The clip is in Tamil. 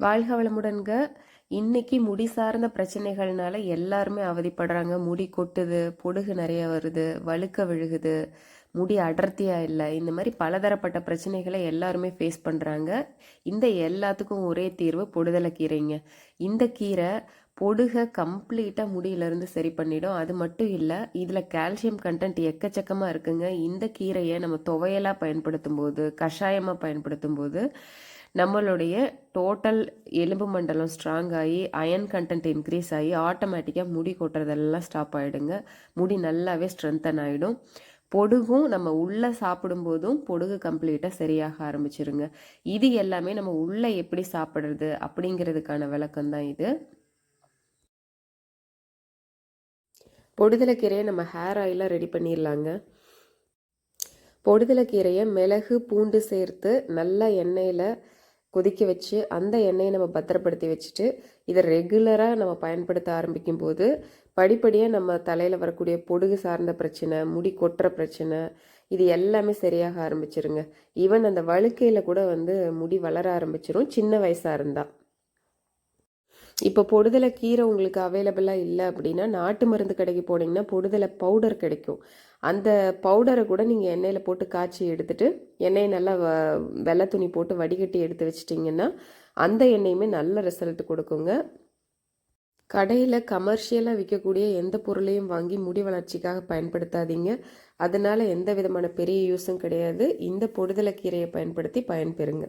வாழ்க வளமுடன்க. இன்னைக்கு முடி சார்ந்த பிரச்சனைகள்னால எல்லாருமே அவதிப்படுறாங்க. முடி கொட்டுது பொடுகு நிறைய வருது வழுக்க விழுகுது முடி அடர்த்தியா இல்லை. இந்த மாதிரி பலதரப்பட்ட பிரச்சனைகளை எல்லாருமே ஃபேஸ் பண்ணுறாங்க இந்த எல்லாத்துக்கும் ஒரே தீர்வு பொடுதலை கீரைங்க. இந்த கீரை பொடுகை கம்ப்ளீட்டாக முடியிலேருந்து சரி பண்ணிடும். அது மட்டும் இல்லை இதில் கால்சியம் கண்டென்ட் எக்கச்சக்கமாக இருக்குங்க. இந்த கீரையை நம்ம துவையலாக பயன்படுத்தும் போது கஷாயமாக பயன்படுத்தும் போது நம்மளுடைய டோட்டல் எலும்பு மண்டலம் ஸ்ட்ராங் ஆகி அயன் கண்டென்ட் இன்க்ரீஸ் ஆகி ஆட்டோமேட்டிக்காக முடி கொட்டுறதெல்லாம் ஸ்டாப் ஆகிடுங்க முடி நல்லாவே ஸ்ட்ரென்தன் ஆகிடும் பொடுகும் நம்ம உள்ளே சாப்பிடும்போதும் பொடுகு கம்ப்ளீட்டாக சரியாக ஆரம்பிச்சிருங்க. இது எல்லாமே நம்ம உள்ளே எப்படி சாப்பிட்றது அப்படிங்கிறதுக்கான விளக்கம் தான் இது. பொடுதலைக்கீரையை நம்ம ஹேர் ஆயிலாக ரெடி பண்ணிடலாங்க. பொடுதலைக்கீரையை மிளகு பூண்டு சேர்த்து நல்லா எண்ணெயில் கொதிக்க வச்சு அந்த எண்ணெயை நம்ம பத்திரப்படுத்தி வச்சுட்டு இதை ரெகுலராக நம்ம பயன்படுத்த ஆரம்பிக்கும் போது படிப்படியாக நம்ம தலையில் வரக்கூடிய பொடுகு சார்ந்த பிரச்சனை முடி கொட்டுற பிரச்சனை இது எல்லாமே சரியாக ஆரம்பிச்சிருங்க. ஈவன் அந்த வழுக்கையில் கூட வந்து முடி வளர ஆரம்பிச்சிரும். சின்ன வயசாக இருந்தால் இப்போ பொடுதலை கீரை உங்களுக்கு அவைலபிளாக இல்லை அப்படின்னா நாட்டு மருந்து கடைக்கு போனீங்கன்னா பொடுதலை பவுடர் கிடைக்கும். அந்த பவுடரை கூட நீங்கள் எண்ணெயில் போட்டு காய்ச்சி எடுத்துகிட்டு எண்ணெயை நல்லா வ வெள்ளை துணி போட்டு வடிகட்டி எடுத்து வச்சிட்டிங்கன்னா அந்த எண்ணெயுமே நல்ல ரிசல்ட் கொடுக்குங்க. கடையில் கமர்ஷியலாக விற்கக்கூடிய எந்த பொருளையும் வாங்கி முடி வளர்ச்சிக்காக பயன்படுத்தாதீங்க. அதனால் எந்த விதமான பெரிய யூஸும் கிடையாது. இந்த பொடுதலை கீரையை பயன்படுத்தி பயன்பெறுங்க.